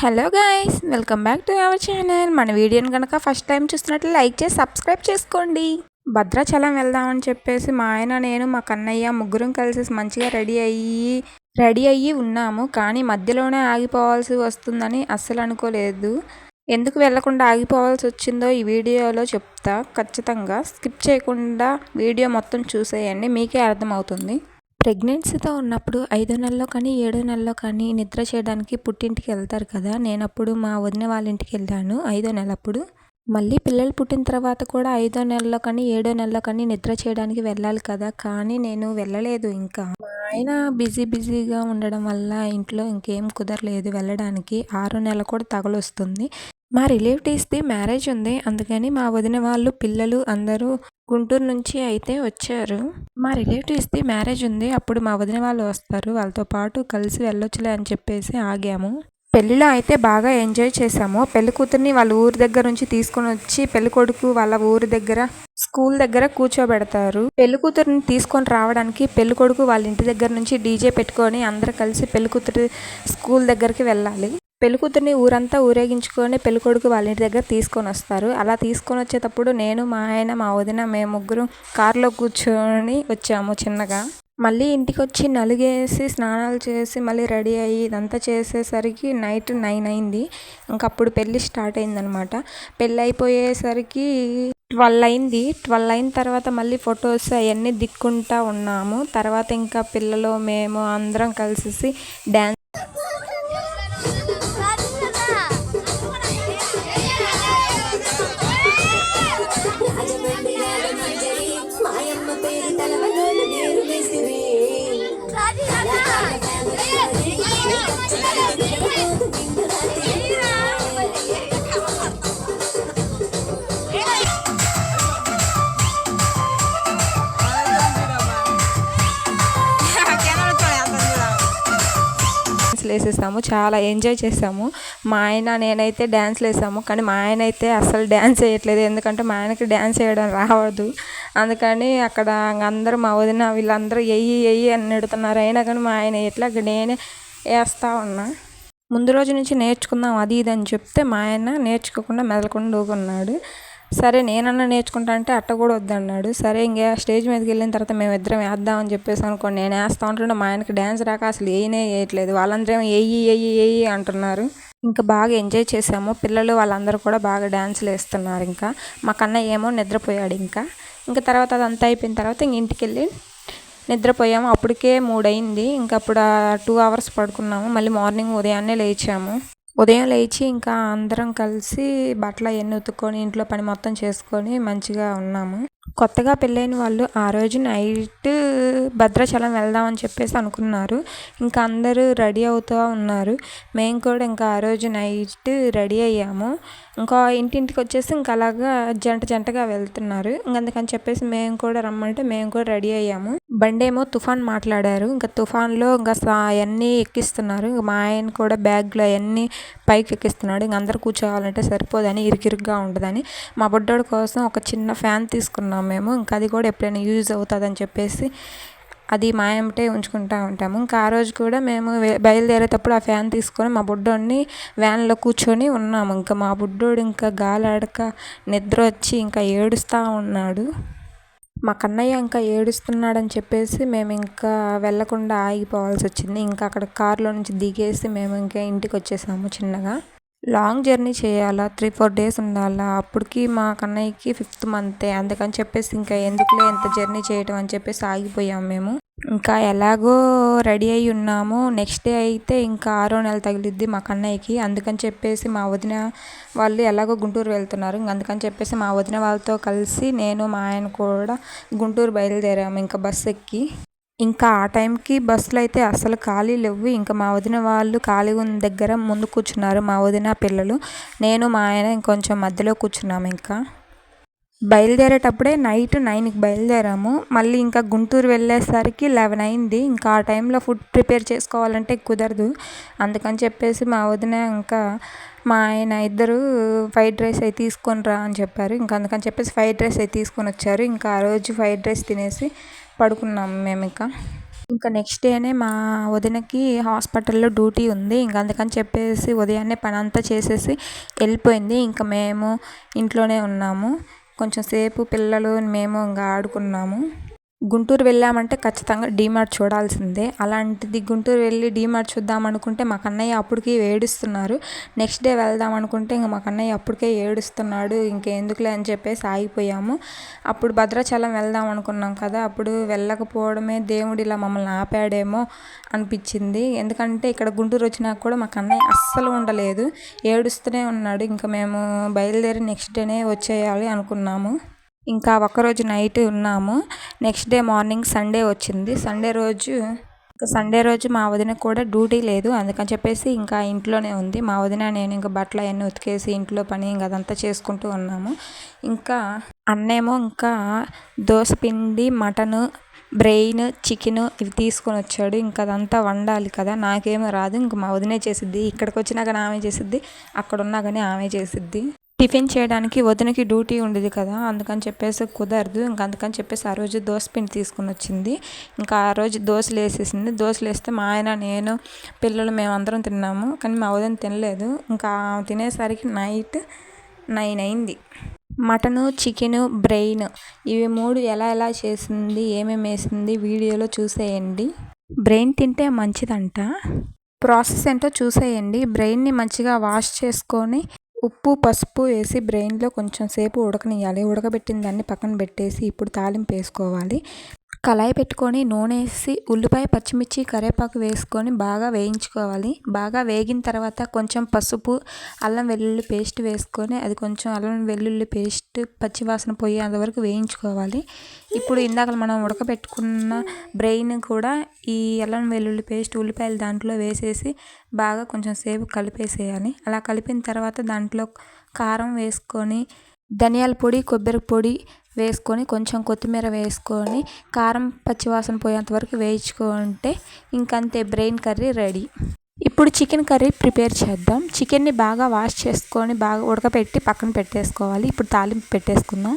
Hello guys welcome back to our channel. మన వీడియోని కనుక ఫస్ట్ టైం చూస్తున్నట్లు లైక్ చేసి సబ్స్క్రైబ్ చేసుకోండి. భద్రాచలం వెళ్దామని చెప్పేసి మా ఆయన నేను మా కన్నయ్య ముగ్గురం కలిసి మంచిగా రెడీ అయ్యి రెడీ అయ్యి ఉన్నాము. కానీ మధ్యలోనే ఆగిపోవాల్సి వస్తుందని అస్సలు అనుకోలేదు. ఎందుకు వెళ్ళకుండా ఆగిపోవాల్సి వచ్చిందో ఈ వీడియోలో చెప్తా. ఖచ్చితంగా స్కిప్ చేయకుండా వీడియో మొత్తం చూసేయండి. మీకే అర్థమవుతుంది. ప్రెగ్నెన్సీతో ఉన్నప్పుడు ఐదో నెలలో కానీ ఏడో నెలలో కానీ నిద్ర చేయడానికి పుట్టింటికి వెళ్తారు కదా. నేను అప్పుడు మా వదిన వాళ్ళ ఇంటికి వెళ్ళాను ఐదో నెలప్పుడు. మళ్ళీ పిల్లలు పుట్టిన తర్వాత కూడా ఐదో నెలలో కానీ ఏడో నెలలో కానీ నిద్ర చేయడానికి వెళ్ళాలి కదా. కానీ నేను వెళ్ళలేదు ఇంకా. మా ఆయన బిజీ బిజీగా ఉండడం వల్ల ఇంట్లో ఇంకేం కుదరలేదు వెళ్ళడానికి. ఆరో నెల కూడా తగలొస్తుంది. మా రిలేటివ్స్ది మ్యారేజ్ ఉంది. అందుకని మా వదిన వాళ్ళు పిల్లలు అందరూ గుంటూరు నుంచి అయితే వచ్చారు. మా రిలేటివ్స్ది మ్యారేజ్ ఉంది. అప్పుడు మా వదిన వాళ్ళు వస్తారు. వాళ్ళతో పాటు కలిసి వెళ్ళొచ్చులే అని చెప్పేసి ఆగాము. పెళ్ళిలో అయితే బాగా ఎంజాయ్ చేసాము పెళ్ళి కూతుర్ని వాళ్ళ ఊరి దగ్గర నుంచి తీసుకొని వచ్చి పెళ్ళి కొడుకు వాళ్ళ ఊరి దగ్గర స్కూల్ దగ్గర కూర్చోబెడతారు. పెళ్ళి కూతురుని తీసుకొని రావడానికి పెళ్ళి కొడుకు వాళ్ళ ఇంటి దగ్గర నుంచి డీజే పెట్టుకొని అందరు కలిసి పెళ్ళి కూతురు స్కూల్ దగ్గరికి వెళ్ళాలి. పెళ్ళికూతుర్ని ఊరంతా ఊరేగించుకొని పెళ్ళికొడుకు వాళ్ళ ఇంటి దగ్గర తీసుకొని వస్తారు. అలా తీసుకొని వచ్చేటప్పుడు నేను మా ఆయన మా వదిన మేము ముగ్గురు కారులో కూర్చొని వచ్చాము చిన్నగా. మళ్ళీ ఇంటికి వచ్చి నలుగేసి స్నానాలు చేసి మళ్ళీ రెడీ అయ్యి ఇదంతా చేసేసరికి నైట్ నైన్ అయింది. ఇంకప్పుడు పెళ్ళి స్టార్ట్ అయిందనమాట. పెళ్ళి అయిపోయేసరికి ట్వెల్వ్ అయింది. ట్వెల్వ్ అయిన తర్వాత మళ్ళీ ఫొటోస్ అవన్నీ దిక్కుంటా ఉన్నాము. తర్వాత ఇంకా పిల్లలు మేము అందరం కలిసి డ్యాన్స్ వేసేసాము చాలా ఎంజాయ్ చేసాము మా ఆయన నేనైతే డ్యాన్స్లు వేసాము కానీ మా ఆయన అయితే అసలు డ్యాన్స్ వేయట్లేదు. ఎందుకంటే మా ఆయనకి డ్యాన్స్ వేయడం రావద్దు. అందుకని అక్కడ అందరూ మా వదిన వీళ్ళందరూ ఎయ్యి ఎయ్యి అని నెడుతున్నారు అయినా కానీ మా ఆయన ఎట్లా నేనే వేస్తా ఉన్నా. ముందు రోజు నుంచి నేర్చుకుందాం అది ఇది అని చెప్తే మా ఆయన నేర్చుకోకుండా మెదలకుండా ఊకున్నాడు సరే నేనన్నా నేర్చుకుంటా అంటే అట్ట కూడా వద్దన్నాడు. సరే ఇంకా స్టేజ్ మీదకి వెళ్ళిన తర్వాత మేము ఇద్దరం వేద్దామని చెప్పేసి అనుకోండి. నేను వేస్తా ఉంటుండే మా ఆయనకి డ్యాన్స్ రాక అసలు వేయనే వేయట్లేదు. వాళ్ళందరూ ఏయి ఏయి ఏయి అంటున్నారు. ఇంకా బాగా ఎంజాయ్ చేసాము పిల్లలు వాళ్ళందరూ కూడా బాగా డ్యాన్సులు వేస్తున్నారు ఇంకా. మా కన్నయ్య ఏమో నిద్రపోయాడు ఇంకా. ఇంకా తర్వాత అదంతా అయిపోయిన తర్వాత ఇంక ఇంటికి వెళ్ళి నిద్రపోయాము. అప్పటికే మూడయింది. ఇంకా అప్పుడు టూ అవర్స్ పడుకున్నాము. మళ్ళీ మార్నింగ్ ఉదయాన్నే లేచాము. ఉదయం లేచి ఇంకా అందరం కలిసి బట్టలు అవన్నీ ఉతుక్కొని ఇంట్లో పని మొత్తం చేసుకొని మంచిగా ఉన్నాము. కొత్తగా పెళ్ళైన వాళ్ళు ఆ రోజు నైట్ భద్రాచలం వెళ్దామని చెప్పేసి అనుకున్నారు. ఇంకా అందరూ రెడీ అవుతూ ఉన్నారు. మేము కూడా ఇంకా ఆ రోజు నైట్ రెడీ అయ్యాము. ఇంకా ఇంటింటికి వచ్చేసి ఇంకా అలాగా జంట జంటగా వెళ్తున్నారు. ఇంక అందుకని చెప్పేసి మేము కూడా రమ్మంటే మేము కూడా రెడీ అయ్యాము. బండేమో తుఫాన్ మాట్లాడారు. ఇంకా తుఫాన్లో ఇంకా అవన్నీ ఎక్కిస్తున్నారు. మా ఆయన కూడా బ్యాగ్లో అవన్నీ పైకి ఎక్కిస్తున్నాడు. ఇంక అందరు కూర్చోవాలంటే సరిపోదని ఇరుకిరుగ్గా ఉండదని మా బుడ్డోడి కోసం ఒక చిన్న ఫ్యాన్ తీసుకున్నాం మేము. ఇంకా అది కూడా ఎప్పుడైనా యూజ్ అవుతుందని చెప్పేసి అది మా ఏమిటే ఉంచుకుంటూ ఉంటాము. ఇంకా ఆ రోజు కూడా మేము బయలుదేరేటప్పుడు ఆ ఫ్యాన్ తీసుకొని మా బుడ్డోడిని వ్యాన్లో కూర్చొని ఉన్నాము. ఇంకా మా బుడ్డోడు ఇంకా గాలాడక నిద్ర వచ్చి ఇంకా ఏడుస్తూ ఉన్నాడు. మా కన్నయ్య ఇంకా ఏడుస్తున్నాడని చెప్పేసి మేము ఇంకా వెళ్ళకుండా ఆగిపోవాల్సి వచ్చింది. ఇంకా అక్కడ కారులో నుంచి దిగేసి మేము ఇంకా ఇంటికి వచ్చేసాము చిన్నగా. లాంగ్ జర్నీ చేయాలా? త్రీ ఫోర్ డేస్ ఉండాలా? అప్పటికి మా కన్నయ్యకి ఫిఫ్త్ మంతే. అందుకని చెప్పేసి ఇంకా ఎందుకులే ఎంత జర్నీ చేయటం అని చెప్పేసి ఆగిపోయాము మేము. ఇంకా ఎలాగో రెడీ అయి ఉన్నాము. నెక్స్ట్ డే అయితే ఇంకా ఆరో నెల తగిలిద్ది మా కన్నయ్యకి. అందుకని చెప్పేసి మా వదిన వాళ్ళు ఎలాగో గుంటూరు వెళ్తున్నారు. ఇంక అందుకని చెప్పేసి మా వదిన వాళ్ళతో కలిసి నేను మా ఆయన కూడా గుంటూరు బయలుదేరాము ఇంకా బస్సు ఎక్కి. ఇంకా ఆ టైంకి బస్సులు అయితే అసలు ఖాళీ లేవు. ఇంకా మా వదిన వాళ్ళు ఖాళీ ఉన్న దగ్గర ముందు కూర్చున్నారు మా వదిన పిల్లలు. నేను మా ఆయన ఇంకొంచెం మధ్యలో కూర్చున్నాము ఇంకా. బయలుదేరేటప్పుడే నైట్ నైన్కి బయలుదేరాము. మళ్ళీ ఇంకా గుంటూరు వెళ్ళేసరికి లెవెన్ అయింది. ఇంకా ఆ టైంలో ఫుడ్ ప్రిపేర్ చేసుకోవాలంటే కుదరదు. అందుకని చెప్పేసి మా వదిన ఇంకా మా ఆయన ఇద్దరు ఫ్రైడ్ రైస్ అయి తీసుకొని రా అని చెప్పారు. ఇంకా అందుకని చెప్పేసి ఫ్రైడ్ రైస్ అయి తీసుకొని వచ్చారు. ఇంకా ఆ రోజు ఫ్రైడ్ రైస్ తినేసి పడుకున్నాము మేము ఇంకా. ఇంకా నెక్స్ట్ డేనే మా వదినకి హాస్పిటల్లో డ్యూటీ ఉంది. ఇంకా అందుకని చెప్పేసి ఉదయాన్నే పని అంతా చేసేసి వెళ్ళిపోయింది. ఇంకా మేము ఇంట్లోనే ఉన్నాము. కొంచెం సేపు పిల్లలు మేము ఇంకా ఆడుకున్నాము. గుంటూరు వెళ్ళామంటే ఖచ్చితంగా డీమార్ట్ చూడాల్సిందే. అలాంటిది గుంటూరు వెళ్ళి డీమార్ట్ చూద్దాం అనుకుంటే మా కన్నయ్య అప్పటికి ఏడుస్తున్నారు. నెక్స్ట్ డే వెళ్దాం అనుకుంటే ఇంకా మా కన్నయ్య అప్పటికే ఏడుస్తున్నాడు. ఇంకెందుకులే అని చెప్పేసి ఆగిపోయాము. అప్పుడు భద్రాచలం వెళ్దాం అనుకున్నాం కదా అప్పుడు వెళ్ళకపోవడమే దేవుడు ఇలా మమ్మల్ని ఆపాడేమో అనిపించింది. ఎందుకంటే ఇక్కడ గుంటూరు వచ్చినాక కూడా మా కన్నయ్య అస్సలు ఉండలేదు. ఏడుస్తూనే ఉన్నాడు. ఇంకా మేము బయలుదేరి నెక్స్ట్ డేనే వచ్చేయాలి అనుకున్నాము. ఇంకా ఒకరోజు నైట్ ఉన్నాము. నెక్స్ట్ డే మార్నింగ్ సండే వచ్చింది. సండే రోజు ఇంకా సండే రోజు మా వదిన కూడా డ్యూటీ లేదు. అందుకని చెప్పేసి ఇంకా ఇంట్లోనే ఉంది. మా వదిన నేను ఇంకా బట్టలు అవన్నీ ఉతికేసి ఇంట్లో పని ఇంకా అదంతా చేసుకుంటూ ఉన్నాము. ఇంకా అన్నేమో ఇంకా దోసపిండి మటను బ్రెయిన్ చికెన్ ఇవి తీసుకొని వచ్చాడు. ఇంకా అదంతా వండాలి కదా. నాకేమో రాదు. ఇంక మా వదినే చేసిద్ది. ఇక్కడికి వచ్చినాక ఆమె చేసిద్ది. అక్కడ ఉన్నా కానీ ఆమె చేసిద్ది. టిఫిన్ చేయడానికి వదినకి డ్యూటీ ఉండేది కదా అందుకని చెప్పేసి కుదరదు. ఇంకా అందుకని చెప్పేసి ఆ రోజు దోశ పిండి తీసుకుని వచ్చింది. ఇంకా ఆ రోజు దోశలు వేసేసింది దోశలు వేస్తే మా ఆయన నేను పిల్లలు మేమందరం తిన్నాము. కానీ మా వదిన తినలేదు. ఇంకా తినేసరికి నైట్ నైన్ అయింది. మటను చికెను బ్రెయిన్ ఇవి మూడు ఎలా ఎలా చేసింది ఏమేమి వేసింది వీడియోలో చూసేయండి. బ్రెయిన్ తింటే మంచిదంట. ప్రాసెస్ ఏంటో చూసేయండి. బ్రెయిన్ని మంచిగా వాష్ చేసుకొని ఉప్పు పసుపు వేసి బ్రెయిన్లో కొంచెం సేపు ఉడకనియాలి ఉడకబెట్టిన దాన్ని పక్కన పెట్టేసి ఇప్పుడు తాలింపు వేసుకోవాలి. కళాయి పెట్టుకొని నూనె వేసి ఉల్లిపాయ పచ్చిమిర్చి కరివేపాకు వేసుకొని బాగా వేయించుకోవాలి. బాగా వేగిన తర్వాత కొంచెం పసుపు అల్లం వెల్లుల్లి పేస్ట్ వేసుకొని అది కొంచెం అల్లం వెల్లుల్లి పేస్ట్ పచ్చివాసన పోయేంత వరకు వేయించుకోవాలి. ఇప్పుడు ఇందాక మనం ఉడకబెట్టుకున్న బ్రెయిన్ కూడా ఈ అల్లం వెల్లుల్లి పేస్ట్ ఉల్లిపాయలు దాంట్లో వేసేసి బాగా కొంచెం సేపు కలిపేసేయాలి. అలా కలిపిన తర్వాత దాంట్లో కారం వేసుకొని ధనియాల పొడి కొబ్బరి పొడి వేసుకొని కొంచెం కొత్తిమీర వేసుకొని కారం పచ్చివాసన పోయేంత వరకు వేయించుకుంటే ఇంకంతే బ్రెయిన్ కర్రీ రెడీ. ఇప్పుడు చికెన్ కర్రీ ప్రిపేర్ చేద్దాం. చికెన్ని బాగా వాష్ చేసుకొని బాగా ఉడకపెట్టి పక్కన పెట్టేసుకోవాలి. ఇప్పుడు తాలింపు పెట్టేసుకుందాం.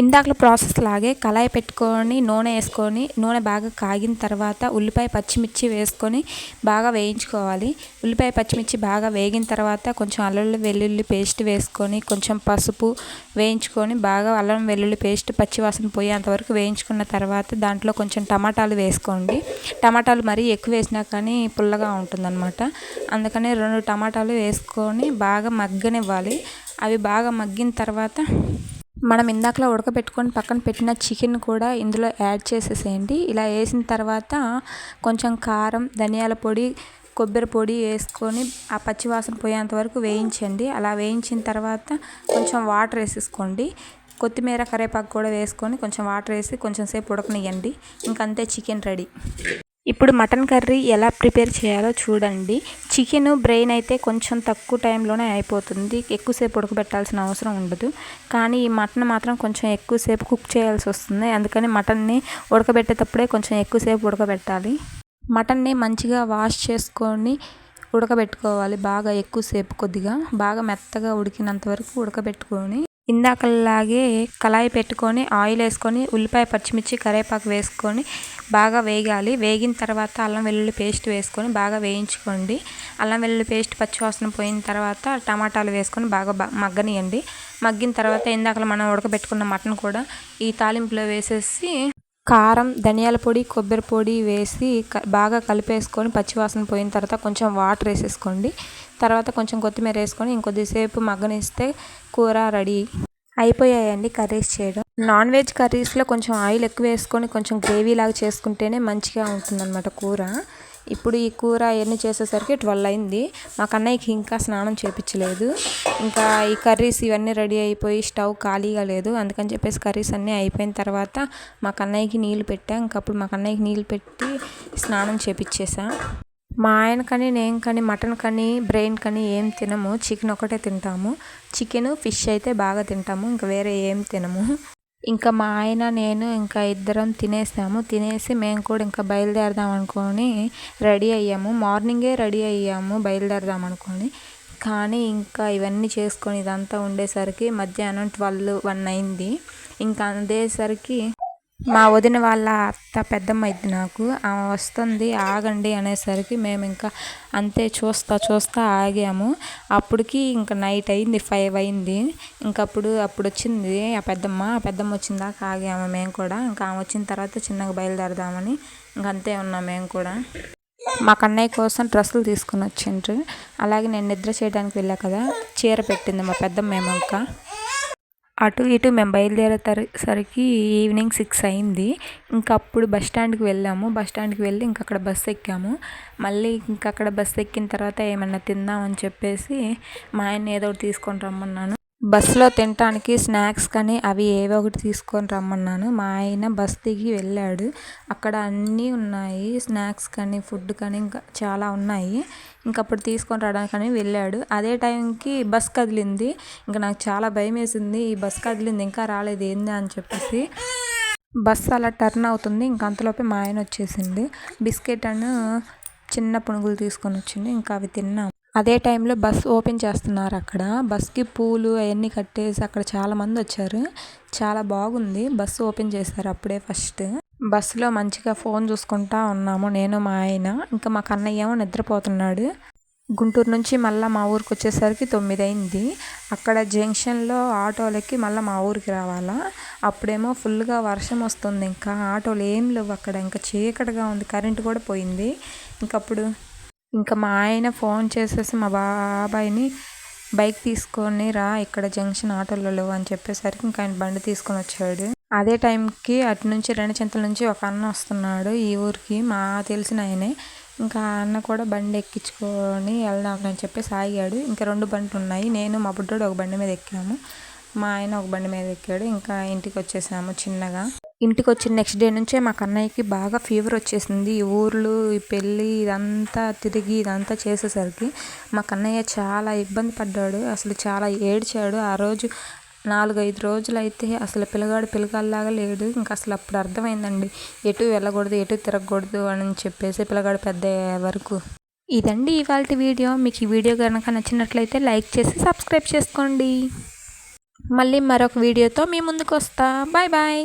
ఇందాకల ప్రాసెస్ లాగే కళాయి పెట్టుకొని నూనె వేసుకొని నూనె బాగా కాగిన తర్వాత ఉల్లిపాయ పచ్చిమిర్చి వేసుకొని బాగా వేయించుకోవాలి. ఉల్లిపాయ పచ్చిమిర్చి బాగా వేగిన తర్వాత కొంచెం అల్లం వెల్లుల్లి పేస్ట్ వేసుకొని కొంచెం పసుపు వేయించుకొని బాగా అల్లం వెల్లుల్లి పేస్ట్ పచ్చివాసన పోయేంతవరకు వేయించుకున్న తర్వాత దాంట్లో కొంచెం టమాటాలు వేసుకోండి. టమాటాలు మరీ ఎక్కువ వేసినా కానీ పుల్లగా ఉంటుందన్నమాట. అందుకని రెండు టమాటాలు వేసుకొని బాగా మగ్గనివ్వాలి. అవి బాగా మగ్గిన తర్వాత మనం ఇందాకలా ఉడకబెట్టుకొని పక్కన పెట్టిన చికెన్ కూడా ఇందులో యాడ్ చేసేసేయండి. ఇలా వేసిన తర్వాత కొంచెం కారం ధనియాల పొడి కొబ్బరి పొడి వేసుకొని ఆ పచ్చివాసన పోయేంత వరకు వేయించండి. అలా వేయించిన తర్వాత కొంచెం వాటర్ వేసేసుకోండి. కొత్తిమీర కరివేపాకు కూడా వేసుకొని కొంచెం వాటర్ వేసి కొంచెం సేపు ఉడకనియండి ఇంకంతే చికెన్ రెడీ. ఇప్పుడు మటన్ కర్రీ ఎలా ప్రిపేర్ చేయాలో చూడండి. చికెన్ బ్రెయిన్ అయితే కొంచెం తక్కువ టైంలోనే అయిపోతుంది. ఎక్కువసేపు ఉడకబెట్టాల్సిన అవసరం ఉండదు. కానీ ఈ మటన్ మాత్రం కొంచెం ఎక్కువసేపు కుక్ చేయాల్సి వస్తుంది. అందుకని మటన్ని ఉడకబెట్టేటప్పుడే కొంచెం ఎక్కువసేపు ఉడకబెట్టాలి. మటన్ని మంచిగా వాష్ చేసుకొని ఉడకబెట్టుకోవాలి. బాగా ఎక్కువసేపు కొద్దిగా. బాగా మెత్తగా ఉడికినంత వరకు ఉడకబెట్టుకొని ఇందాకలాగే కళాయి పెట్టుకొని ఆయిల్ వేసుకొని ఉల్లిపాయ పచ్చిమిర్చి కరివేపాకు వేసుకొని బాగా వేగాలి. వేగిన తర్వాత అల్లం వెల్లుల్లి పేస్ట్ వేసుకొని బాగా వేయించుకోండి. అల్లం వెల్లుల్లి పేస్ట్ పచ్చివాసన పోయిన తర్వాత టమాటాలు వేసుకొని బాగా మగ్గనియండి. మగ్గిన తర్వాత ఇందాక మనం ఉడకబెట్టుకున్న మటన్ కూడా ఈ తాలింపులో వేసేసి కారం ధనియాల పొడి కొబ్బరి పొడి వేసి బాగా కలిపేసుకొని పచ్చివాసన పోయిన తర్వాత కొంచెం వాటర్ వేసేసుకోండి. తర్వాత కొంచెం కొత్తిమీర వేసుకొని ఇంకొద్దిసేపు మగ్గనిస్తే కూర రెడీ అయిపోయాయండి కర్రీస్ చేయడం. నాన్ వెజ్ కర్రీస్లో కొంచెం ఆయిల్ ఎక్కువ వేసుకొని కొంచెం గ్రేవీ లాగా చేసుకుంటేనే మంచిగా ఉంటుందన్నమాట కూర. ఇప్పుడు ఈ కూర అవన్నీ చేసేసరికి ట్వెల్వ్ అయింది. మా కన్నయ్యకి ఇంకా స్నానం చేపించలేదు ఇంకా ఈ కర్రీస్ ఇవన్నీ రెడీ అయిపోయి స్టవ్ ఖాళీగా లేదు. అందుకని చెప్పేసి కర్రీస్ అన్నీ అయిపోయిన తర్వాత మా కన్నయ్యకి నీళ్ళు పెట్టా. ఇంకప్పుడు మా కన్నయ్యకి నీళ్ళు పెట్టి స్నానం చేపించేసా మా ఆయన కానీ నేను కానీ మటన్ కానీ బ్రెయిన్ కానీ ఏం తినము. చికెన్ ఒకటే తింటాము. చికెన్ ఫిష్ అయితే బాగా తింటాము. ఇంకా వేరే ఏం తినము. ఇంకా మా ఆయన నేను ఇంకా ఇద్దరం తినేసాము తినేసి మేము కూడా ఇంకా బయలుదేరదాం అనుకొని రెడీ అయ్యాము. మార్నింగే రెడీ అయ్యాము బయలుదేరదాం అనుకొని. కానీ ఇంకా ఇవన్నీ చేసుకొని ఇదంతా ఉండేసరికి మధ్యాహ్నం ట్వెల్వ్ వన్ అయింది. ఇంకా అందేసరికి మా వదిన వాళ్ళ అత్త పెద్దమ్మ అయింది నాకు. ఆమె వస్తుంది ఆగండి అనేసరికి మేము ఇంకా అంతే చూస్తా చూస్తా ఆగాము. అప్పటికి ఇంకా నైట్ అయింది ఫైవ్ అయింది. ఇంకప్పుడు అప్పుడు వచ్చింది ఆ పెద్దమ్మ. ఆ పెద్దమ్మ వచ్చిన దాకా ఆగాము మేము కూడా. ఇంకా ఆమె వచ్చిన తర్వాత చిన్నగా బయలుదేరదామని ఇంకంతే ఉన్నాం మేము కూడా. మా కన్నయ్య కోసం డ్రెస్సులు తీసుకుని వచ్చిండ్రు. అలాగే నేను నిద్ర చేయడానికి వెళ్ళా కదా చీర పెట్టింది మా పెద్దమ్మ మేము ఇంకా. అటు ఇటు మేము బయలుదేరేసరికి ఈవినింగ్ సిక్స్ అయింది. ఇంకా అప్పుడు బస్ స్టాండ్కి వెళ్ళాము. బస్ స్టాండ్కి వెళ్ళి ఇంక అక్కడ బస్సు ఎక్కాము. మళ్ళీ ఇంక అక్కడ బస్సు ఎక్కిన తర్వాత ఏమన్నా తిందామని చెప్పేసి మా ఆయన ఏదో ఒకటి తీసుకొని రమ్మన్నాను. బస్సులో తినటానికి స్నాక్స్ కానీ అవి ఏవో ఒకటి తీసుకొని రమ్మన్నాను. మా ఆయన బస్ దిగి వెళ్ళాడు. అక్కడ అన్నీ ఉన్నాయి. స్నాక్స్ కానీ ఫుడ్ కానీ ఇంకా చాలా ఉన్నాయి. ఇంకప్పుడు తీసుకొని రావడానికని వెళ్ళాడు. అదే టైంకి బస్ కదిలింది. ఇంకా నాకు చాలా భయం వేసింది. ఈ బస్ కదిలింది ఇంకా రాలేదు ఏంది అని చెప్పేసి. బస్ అలా టర్న్ అవుతుంది. ఇంకా అంతలోపే మా ఆయన వచ్చేసింది బిస్కెట్ అని చిన్న పునుగులు తీసుకొని వచ్చింది ఇంకా అవి తిన్నాం. అదే టైంలో బస్ ఓపెన్ చేస్తున్నారు అక్కడ. బస్కి పూలు అవన్నీ కట్టేసి అక్కడ చాలామంది వచ్చారు. చాలా బాగుంది. బస్సు ఓపెన్ చేశారు అప్పుడే ఫస్ట్. బస్సులో మంచిగా ఫోన్ చూసుకుంటా ఉన్నాము. నేను మా ఆయన ఇంకా మా కన్నయ్య ఏమో నిద్రపోతున్నాడు. గుంటూరు నుంచి మళ్ళీ మా ఊరికి వచ్చేసరికి తొమ్మిది అయింది అక్కడ జంక్షన్లో ఆటోలకి మళ్ళీ మా ఊరికి రావాలా? అప్పుడేమో ఫుల్గా వర్షం వస్తుంది. ఇంకా ఆటోలు ఏం లేవు అక్కడ. ఇంకా చీకటిగా ఉంది. కరెంట్ కూడా పోయింది. ఇంకప్పుడు ఇంకా మా ఆయన ఫోన్ చేసేసి మా బాబాయ్ని బైక్ తీసుకొని రా ఇక్కడ జంక్షన్ ఆటోలలో లేవు అని చెప్పేసరికి ఇంకా ఆయన బండి తీసుకొని వచ్చాడు. అదే టైంకి అటు నుంచి రెండు చింతల నుంచి ఒక అన్న వస్తున్నాడు ఈ ఊరికి మా తెలిసిన ఆయనే. ఇంకా అన్న కూడా బండి ఎక్కించుకొని వెళ్దాం చెప్పేసి ఆగాడు. ఇంకా రెండు బండ్లు ఉన్నాయి. నేను మా బుడ్డోడు ఒక బండి మీద ఎక్కాము. మా ఆయన ఒక బండి మీద ఎక్కాడు. ఇంకా ఇంటికి వచ్చేసాము చిన్నగా. ఇంటికి వచ్చిన నెక్స్ట్ డే నుంచే మా కన్నయ్యకి బాగా ఫీవర్ వచ్చేసింది. ఈ ఊర్లు ఈ పెళ్ళి ఇదంతా తిరిగి ఇదంతా చేసేసరికి మా కన్నయ్య చాలా ఇబ్బంది పడ్డాడు. అసలు చాలా ఏడ్చాడు. ఆ రోజు నాలుగైదు రోజులు అయితే అసలు పిల్లగాడు పిల్లగాళ్ళలాగా లేడు. ఇంకా అసలు అప్పుడు అర్థమైందండి. ఎటు వెళ్ళకూడదు ఎటు తిరగకూడదు అని చెప్పేసి పిల్లగాడు పెద్ద వరకు. ఇదండి ఇవాళ వీడియో. మీకు ఈ వీడియో కనుక నచ్చినట్లయితే లైక్ చేసి సబ్స్క్రైబ్ చేసుకోండి. మళ్ళీ మరొక వీడియోతో మీ ముందుకు వస్తా బాయ్ బాయ్.